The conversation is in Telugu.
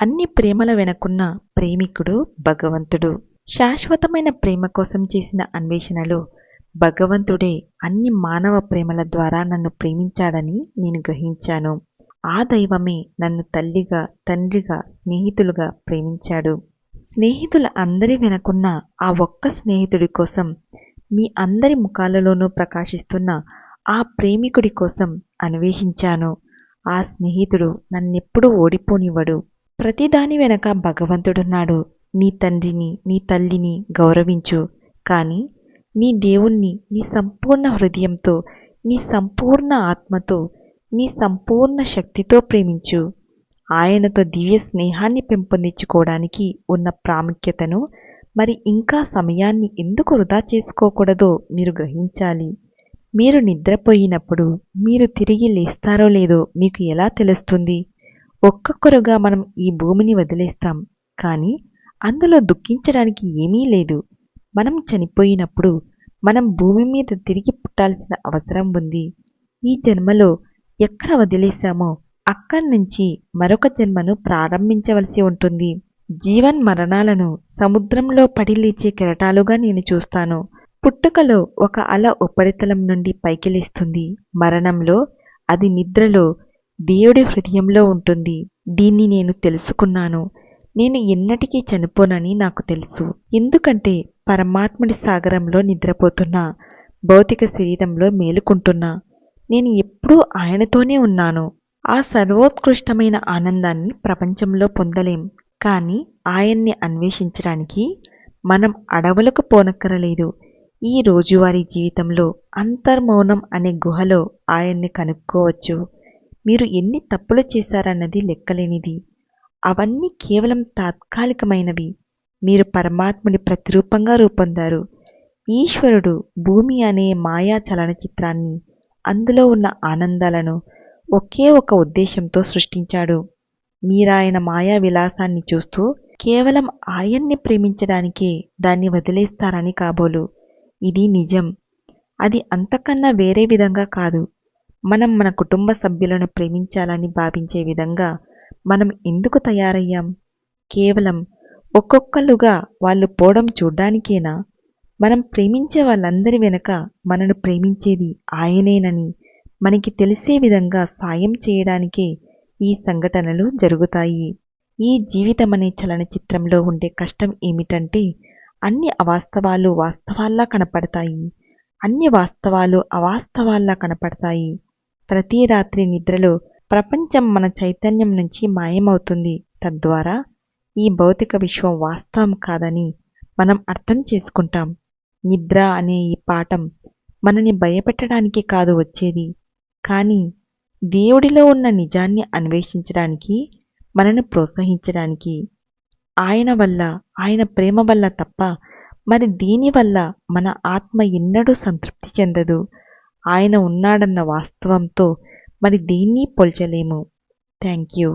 అన్ని ప్రేమల వెనకున్న ప్రేమికుడు భగవంతుడు. శాశ్వతమైన ప్రేమ కోసం చేసిన అన్వేషణలో భగవంతుడే అన్ని మానవ ప్రేమల ద్వారా నన్ను ప్రేమించాడని నేను గ్రహించాను. ఆ దైవమే నన్ను తల్లిగా తండ్రిగా స్నేహితులుగా ప్రేమించాడు. స్నేహితుల అందరి వెనకున్న ఆ ఒక్క స్నేహితుడి కోసం మీ అందరి ముఖాలలోనూ ప్రకాశిస్తున్న ఆ ప్రేమికుడి కోసం అన్వేషించాను. ఆ స్నేహితుడు నన్నెప్పుడూ ఓడిపోనివ్వడు. ప్రతిదాని వెనక భగవంతుడున్నాడు. నీ తండ్రిని నీ తల్లిని గౌరవించు. కానీ నీ దేవుణ్ణి నీ సంపూర్ణ హృదయంతో నీ సంపూర్ణ ఆత్మతో నీ సంపూర్ణ శక్తితో ప్రేమించు. ఆయనతో దివ్య స్నేహాన్ని పెంపొందించుకోవడానికి ఉన్న ప్రాముఖ్యతను మరి ఇంకా సమయాన్ని ఎందుకు వృధా చేసుకోకూడదో మీరు గ్రహించాలి. మీరు నిద్రపోయినప్పుడు మీరు తిరిగి లేస్తారో లేదో మీకు ఎలా తెలుస్తుంది? ఒక్కొక్కరుగా మనం ఈ భూమిని వదిలేస్తాం. కానీ అందులో దుఃఖించడానికి ఏమీ లేదు. మనం చనిపోయినప్పుడు మనం భూమి మీద తిరిగి పుట్టాల్సిన అవసరం ఉంది. ఈ జన్మలో ఎక్కడ వదిలేశామో అక్కడి నుంచి మరొక జన్మను ప్రారంభించవలసి ఉంటుంది. జీవన్ మరణాలను సముద్రంలో పడి లేచే కెరటాలుగా నేను చూస్తాను. పుట్టుకలో ఒక అల ఉపరితలం నుండి పైకి లేస్తుంది. మరణంలో అది నిద్రలో దేవుడి హృదయంలో ఉంటుంది. దీన్ని నేను తెలుసుకున్నాను. నేను ఎన్నటికీ చనిపోనని నాకు తెలుసు. ఎందుకంటే పరమాత్ముడి సాగరంలో నిద్రపోతున్నా భౌతిక శరీరంలో మేలుకుంటున్నా. నేను ఎప్పుడూ ఆయనతోనే ఉన్నాను. ఆ సర్వోత్కృష్టమైన ఆనందాన్ని ప్రపంచంలో పొందలేం. కానీ ఆయన్ని అన్వేషించడానికి మనం అడవులకు పోనక్కరలేదు. ఈ రోజువారీ జీవితంలో అంతర్మౌనం అనే గుహలో ఆయన్ని కనుక్కోవచ్చు. మీరు ఎన్ని తప్పులు చేశారన్నది లెక్కలేనిది. అవన్నీ కేవలం తాత్కాలికమైనవి. మీరు పరమాత్ముని ప్రతిరూపంగా రూపొందారు. ఈశ్వరుడు భూమి అనే మాయా చలనచిత్రాన్ని అందులో ఉన్న ఆనందాలను ఒకే ఒక ఉద్దేశంతో సృష్టించాడు. మీరాయన మాయా విలాసాన్ని చూస్తూ కేవలం ఆయన్ని ప్రేమించడానికే దాన్ని వదిలేస్తారని కాబోలు. ఇది నిజం. అది అంతకన్నా వేరే విధంగా కాదు. మనం మన కుటుంబ సభ్యులను ప్రేమించాలని భావించే విధంగా మనం ఎందుకు తయారయ్యాం? కేవలం ఒక్కొక్కలుగా వాళ్ళు పోవడం చూడ్డానికేనా? మనం ప్రేమించే వాళ్ళందరి వెనుక మనను ప్రేమించేది ఆయనేనని మనకి తెలిసే విధంగా సాయం చేయడానికే ఈ సంఘటనలు జరుగుతాయి. ఈ జీవితం అనే చలనచిత్రంలో ఉండే కష్టం ఏమిటంటే అన్ని అవాస్తవాలు వాస్తవాల్లా కనపడతాయి. అన్ని వాస్తవాలు అవాస్తవాల్లా కనపడతాయి. ప్రతి రాత్రి నిద్రలో ప్రపంచం మన చైతన్యం నుంచి మాయమవుతుంది. తద్వారా ఈ భౌతిక విశ్వం వాస్తవం కాదని మనం అర్థం చేసుకుంటాం. నిద్ర అనే ఈ పాఠం మనని భయపెట్టడానికి కాదు వచ్చేది. కానీ దేవుడిలో ఉన్న నిజాన్ని అన్వేషించడానికి మనను ప్రోత్సహించడానికి ఆయన వల్ల ఆయన ప్రేమ వల్ల తప్ప మరి దీనివల్ల మన ఆత్మ ఎన్నడూ సంతృప్తి చెందదు. ఆయన ఉన్నాడన్న వాస్తవంతో మరి దీన్ని పోల్చలేము. Thank you